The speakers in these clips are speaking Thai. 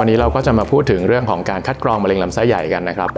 วันนี้เราก็จะมาพูดถึงเรื่องของการคัดกรองมะเร็งลำไส้ใหญ่กันนะครับ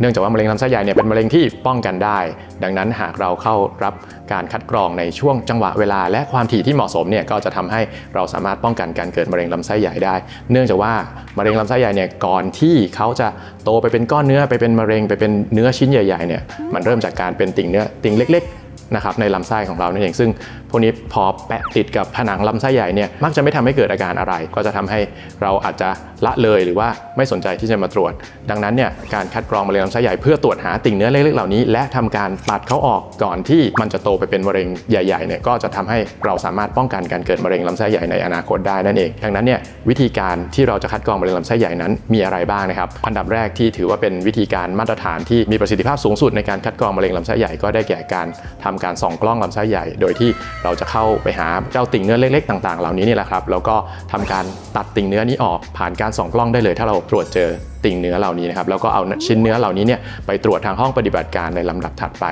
เนื่องจากว่ามะเร็งลำไส้ใหญ่เนี่ยเป็นมะเร็งที่ป้องกันได้ ดังนั้นหากเราเข้ารับการคัดกรองในช่วงจังหวะเวลา และความถี่ที่เหมาะสมเนี่ยก็จะทำให้เราสามารถป้องกันการเกิดมะเร็งลำไส้ใหญ่ได้ เนื่องจากว่ามะเร็งลำไส้ใหญ่เนี่ยก่อนที่เขาจะโตไปเป็นก้อนเนื้อไปเป็นมะเร็งไปเป็นเนื้อชิ้นใหญ่ๆเนี่ยมันเริ่มจากการเป็นติ่งเนื้อติ่งเล็กๆ นะครับในลำไส้ของเรานั่นเองซึ่งพวกนี้พอแปะติดกับผนังลำไส้ใหญ่เนี่ยมักจะไม่ทำให้เกิดอาการอะไร ก็จะทำให้เราอาจจะละเลยหรือว่าไม่สนใจที่จะมาตรวจ ดังนั้นเนี่ยการคัดกรองมะเร็งลำไส้ใหญ่เพื่อตรวจหาติ่งเนื้อเล็กๆเหล่านี้ และทำการตัดเขาออกก่อนที่มันจะโตไปเป็นมะเร็งใหญ่ๆเนี่ยก็จะทำให้เราสามารถป้องกันการเกิดมะเร็งลำไส้ใหญ่ในอนาคตได้นั่นเอง ดังนั้นเนี่ยวิธีการที่เราจะคัดกรองมะเร็งลำไส้ใหญ่นั้นมีอะไรบ้างนะครับอันดับแรกที่ถือว่าเป็นวิธีการมาตรฐานที่มีประสิทธิภาพสูงสุดในการคัดกรองมะเร็งลำไส้ใหญ่ก็ได้แก่การทำการส่องกล้องลำไส้ใหญ่ โดยที่เราจะเข้าไปหาเจ้าติ่งเนื้อเล็กๆต่างๆ เหล่านี้นี่แหละครับแล้วก็ทำการตัดติ่งเนื้อนี้ออกผ่านการส่องกล้องได้เลย ถ้าเราตรวจเจอ ติ่งเนื้อเหล่านี้นะครับแล้วก็เอาชิ้นเนื้อเหล่านี้เนี่ยไปตรวจทางห้องปฏิบัติการในลำดับถัดไป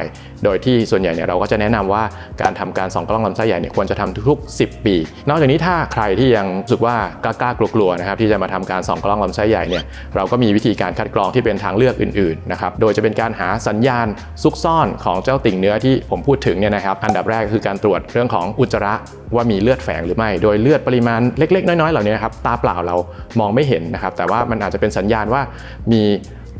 โดยที่ส่วนใหญ่เนี่ยเราก็จะแนะนำว่าการทำการส่องกล้องลำไส้ใหญ่เนี่ยควรจะทำทุกๆ 10 ปี นอกจากนี้ถ้าใครที่ยังรู้สึกว่ากล้ากลัวๆนะครับที่จะมาทำการส่องกล้องลำไส้ใหญ่เนี่ยเราก็มีวิธีการคัดกรองที่เป็นทางเลือกอื่นๆนะครับโดยจะเป็นการหาสัญญาณซุกซ่อนของเจ้าติ่งเนื้อที่ผมพูดถึงเนี่ยนะครับอันดับแรกคือการตรวจเรื่องของอุจจาระว่ามีเลือดแฝงหรือไม่ โดยเลือดปริมาณเล็ก ๆ น้อยๆเหล่านี้ครับตาเปล่าเรามองไม่เห็นนะครับแต่ว่ามันอาจจะเป็นสัญญาณว่ามี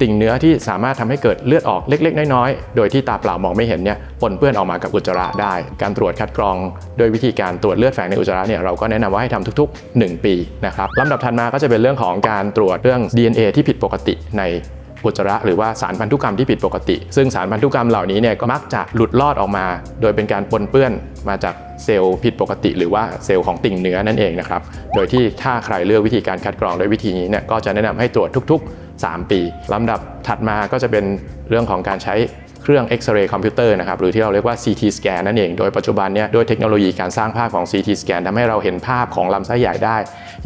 ติ่งเนื้อที่สามารถทำให้เกิดเลือดออกเล็ก ๆ น้อยๆ โดยที่ตาเปล่ามองไม่เห็นเนี่ยปนเปื้อนออกมากับอุจจาระได้ การตรวจคัดกรองโดยวิธีการตรวจเลือดแฝงในอุจจาระเนี่ยเราก็แนะนำว่าให้ทำทุก ๆ 1 ปีนะครับลำดับถัดมาก็จะเป็นเรื่องของการตรวจเรื่อง DNA ที่ผิดปกติใน อุจจาระหรือว่าสารพันธุกรรมที่ผิดปกติ ซึ่งสารพันธุกรรมเหล่านี้เนี่ยก็มักจะหลุดลอดออกมา โดยเป็นการปนเปื้อนมาจากเซลล์ผิดปกติ หรือว่าเซลล์ของติ่งเนื้อนั่นเองนะครับ โดยที่ถ้าใครเลือกวิธีการคัดกรองโดยวิธีนี้เนี่ยก็จะแนะนำให้ตรวจทุก ๆ 3 ปีลำดับถัดมาก็จะเป็นเรื่องของการใช้เครื่องเอ็กซเรย์คอมพิวเตอร์นะครับหรือที่เราเรียกว่า CT scan นั่นเอง โดยปัจจุบันเนี่ยด้วยเทคโนโลยีการสร้างภาพของ CT scan ทำให้เราเห็นภาพของลำไส้ใหญ่ได้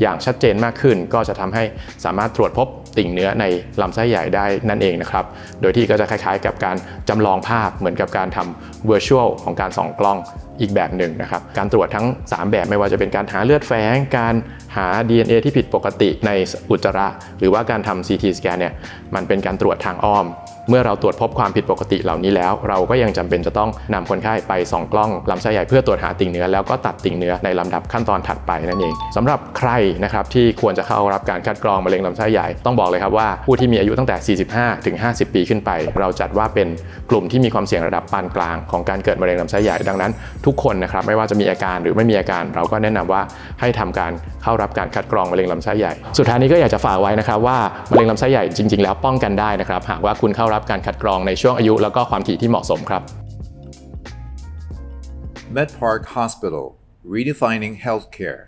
อย่างชัดเจนมากขึ้น ก็จะทำให้สามารถตรวจพบ ติ่งเนื้อในลำไส้ใหญ่ได้นั่นเองนะครับ โดยที่ก็จะคล้ายๆ กับการจำลองภาพเหมือนกับการทำ virtual ของการส่องกล้องอีกแบบหนึ่งนะครับ การตรวจทั้ง 3 แบบไม่ว่าจะเป็นการหาเลือดแฝง การหา DNA ที่ผิดปกติในอุจจาระ หรือว่าการทำ CT scan เนี่ยมันเป็นการตรวจทางอ้อม เมื่อเราตรวจพบความผิดปกติเหล่านี้แล้ว เราก็ยังจำเป็นจะต้องนำคนไข้ไปส่องกล้องลำไส้ใหญ่เพื่อตรวจหาติ่งเนื้อแล้วก็ตัดติ่งเนื้อในลำดับขั้นตอนถัดไปนั่นเองสำหรับใครนะครับที่ควรจะเข้ารับการคัดกรองมะเร็งลำไส้ใหญ่ต้องบอกเลยครับว่าผู้ที่มีอายุตั้งแต่ 45 ถึง 50 ปีขึ้นไป เราจัดว่าเป็นกลุ่มที่มีความเสี่ยงระดับปานกลางของการเกิดมะเร็งลำไส้ใหญ่ดังนั้น ทุกคนนะครับไม่ว่าจะมีอาการหรือไม่มีอาการ เราก็แนะนำว่าให้ทำการเข้ารับการคัดกรองมะเร็งลำไส้ใหญ่ สุดท้ายนี้ก็อยากจะฝากไว้นะครับว่ามะเร็งลำไส้ใหญ่จริง ๆ แล้วป้องกันได้นะครับหากว่าคุณเข้ารับการคัดกรองในช่วงอายุ แล้วก็ความถี่ที่เหมาะสมครับ MedPark Hospital, redefining healthcare.